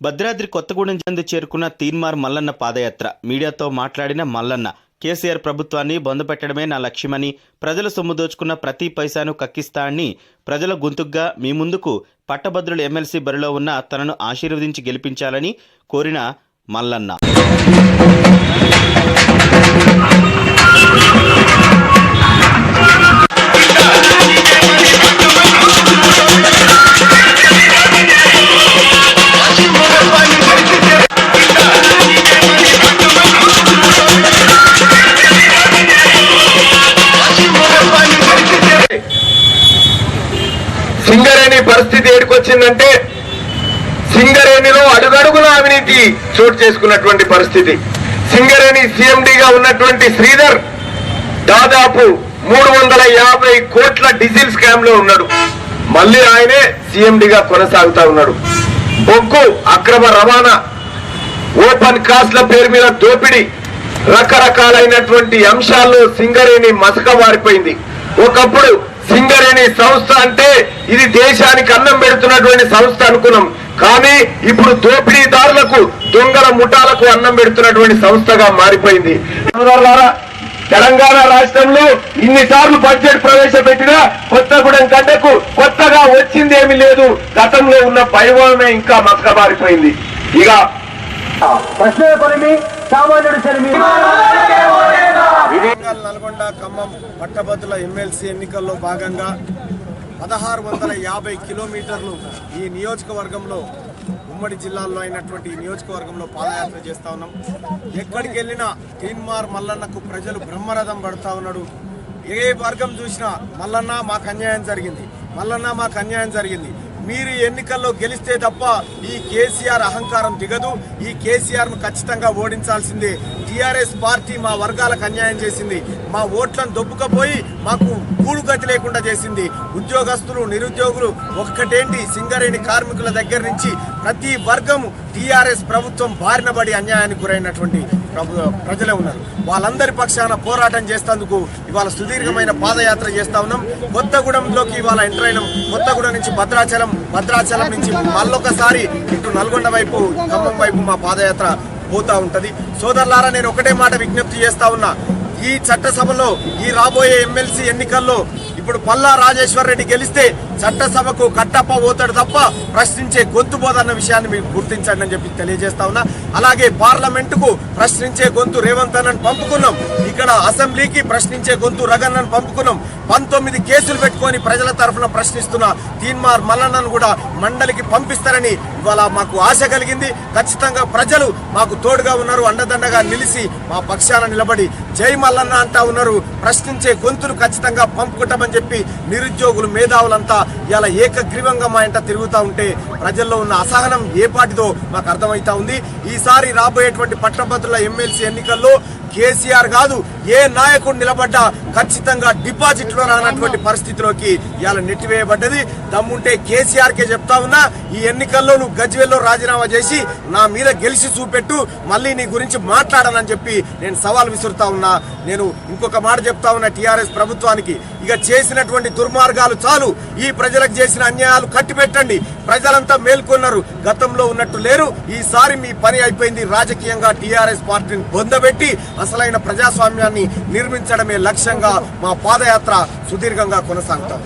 భద్రాద్రి కొత్తగూడెం చెంది చేరుకున్న తీన్మార్ మల్లన్న పాదయాత్ర. మీడియాతో మాట్లాడిన మల్లన్న కేసీఆర్ ప్రభుత్వాన్ని బొందపెట్టడమే నా లక్ష్యమని ప్రజల సొమ్ము దోచుకున్న ప్రతి పైసాను కక్కిస్తా అని ప్రజల గొంతుగ్గా మీ ముందుకు పట్టభద్రుల ఎమ్మెల్సీ బరిలో ఉన్న తనను ఆశీర్వదించి గెలిపించాలని కోరిన మల్లన్న. ఏమైందంటే సింగరేణిలో అడుగడుగున అవినీతి చోటు చేసుకున్నటువంటి పరిస్థితి. సింగరేణి సీఎండిగా ఉన్నటువంటి శ్రీధర్ దాదాపు మూడు వందల యాభై కోట్ల డీజిల్ స్కామ్లో ఉన్నాడు. మళ్ళీ ఆయనే సీఎండిగా కొనసాగుతా ఉన్నాడు. బొగ్గు అక్రమ రవాణా ఓపెన్ కాస్ట్ల పేరు మీద దోపిడీ రకరకాలైనటువంటి అంశాల్లో సింగరేణి మసక మారిపోయింది ఒకప్పుడు సింగరేణి సంస్థ అంటే ఇది దేశానికి అన్నం పెడుతున్నటువంటి సంస్థ అనుకున్నాం. కానీ ఇప్పుడు దోపిడీదారులకు దొంగల ముఠాలకు అన్నం పెడుతున్నటువంటి సంస్థగా మారిపోయింది. తెలంగాణ రాష్ట్రంలో ఇన్నిసార్లు బడ్జెట్ ప్రవేశపెట్టినా కొత్తగూడెం గడ్డకు కొత్తగా వచ్చింది ఏమి లేదు. గతంలో ఉన్న వైభవమే ఇంకా మతక మారిపోయింది. ఇక ప్రశ్న సామాన్యుడు గ్రామం పట్టభద్రుల ఎమ్మెల్సీ ఎన్నికల్లో భాగంగా పదహారు వందల యాభై కిలోమీటర్లు ఈ నియోజకవర్గంలో ఉమ్మడి జిల్లాల్లో అయినటువంటి ఈ నియోజకవర్గంలో పాదయాత్ర చేస్తూ ఉన్నాం. ఎక్కడికి వెళ్ళినా తీన్మార్ మల్లన్నకు ప్రజలు బ్రహ్మరథం పడుతూ ఉన్నాడు. ఏ వర్గం చూసినా మల్లన్న మాకు అన్యాయం జరిగింది. మల్లన్న మాకు అన్యాయం జరిగింది. మీరు ఎన్నికల్లో గెలిస్తే తప్ప ఈ కేసీఆర్ అహంకారం దిగదు. ఈ కేసీఆర్ను ఖచ్చితంగా ఓడించాల్సిందే. టీఆర్ఎస్ పార్టీ మా వర్గాలకు అన్యాయం చేసింది. మా ఓట్లను దొబ్బుకపోయి మాకు కూడుగతి లేకుండా చేసింది. ఉద్యోగస్తులు నిరుద్యోగులు ఒక్కటేంటి? సింగరేణి కార్మికుల దగ్గర నుంచి ప్రతి వర్గం టీఆర్ఎస్ ప్రభుత్వం బారినబడి అన్యాయానికి గురైనటువంటి ప్రభు- ప్రజలే ఉన్నారు. వాళ్ళందరి పక్షాన పోరాటం చేస్తేందుకు ఇవాళ సుదీర్ఘమైన పాదయాత్ర చేస్తా ఉన్నాం. కొత్తగూడెంలోకి ఇవాళ ఎంటర్ అయినాం. కొత్తగూడెం నుంచి భద్రాచలం భద్రాచలం నుంచి మళ్ళొకసారి ఇటు నల్గొండ వైపు ఖమ్మం వైపు మా పాదయాత్ర పోతా ఉంటది. సోదరులారా నేను ఒకటే మాట విజ్ఞప్తి చేస్తా ఉన్నా. ఈ చట్టసభలో ఈ రాబోయే ఎమ్మెల్సీ ఎన్నికల్లో ఇప్పుడు పల్లా రాజేశ్వర్ రెడ్డి గెలిస్తే చట్టసభకు కట్టప్ప పోతాడు తప్ప ప్రశ్నించే గొంతు పోదన్న విషయాన్ని మీకు గుర్తించండి అని చెప్పి తెలియజేస్తా ఉన్నా. అలాగే పార్లమెంట్కు ప్రశ్నించే గొంతు రేవంత్ అన్నని పంపుకున్నాం. ఇక్కడ అసెంబ్లీకి ప్రశ్నించే గొంతు రగన్నను పంపుకున్నాం. పంతొమ్మిది కేసులు పెట్టుకొని ప్రజల తరఫున ప్రశ్నిస్తున్న తీన్మార్ మల్లన్నను కూడా మండలికి పంపిస్తారని ఇవాళ మాకు ఆశ కలిగింది. ఖచ్చితంగా ప్రజలు మాకు తోడుగా ఉన్నారు. అండదండగా నిలిచి మా పక్షాన నిలబడి జై మల్లన్న అంటా ఉన్నారు. ప్రశ్నించే గొంతులు ఖచ్చితంగా పంపుకుంటామని చెప్పి నిరుద్యోగులు మేధావులంతా ఇలా ఏకగ్రీవంగా మా ఇంట తిరుగుతూ ఉంటే ప్రజల్లో ఉన్న అసహనం ఏ పాటిదో మాకు అర్థమవుతా ఉంది. ఈసారి రాబోయేటువంటి పట్టభద్రుల ఎమ్మెల్సీ ఎన్నికల్లో కేసీఆర్ కాదు ఏ నాయకుడు నిలబడ్డా ఖచ్చితంగా డిపాజిట్లో రానటువంటి పరిస్థితిలోకి ఇవాళ నెట్టివేయబడ్డది. దమ్ముంటే కేసీఆర్కే చెప్తా ఉన్నా ఈ ఎన్నికల్లో నువ్వు గజ్వేల్లో రాజీనామా చేసి నా మీద గెలిచి చూపెట్టు మళ్ళీ నీ గురించి మాట్లాడనని చెప్పి నేను సవాల్ విసురుతా ఉన్నా. నేను ఇంకొక మాట చెప్తా ఉన్నా టీఆర్ఎస్ ప్రభుత్వానికి. ఇక చేసినటువంటి దుర్మార్గాలు చాలు. ఈ ప్రజలకు చేసిన అన్యాయాలు కట్టిపెట్టండి. ప్రజలంతా మేల్కొన్నారు. గతంలో ఉన్నట్టు లేరు. ఈసారి మీ పని అయిపోయింది. రాజకీయంగా టీఆర్ఎస్ పార్టీని బొందబెట్టి అసలైన ప్రజాస్వామ్యాన్ని నిర్మించడమే లక్ష్యంగా మా పాదయాత్ర సుదీర్ఘంగా కొనసాగుతాం.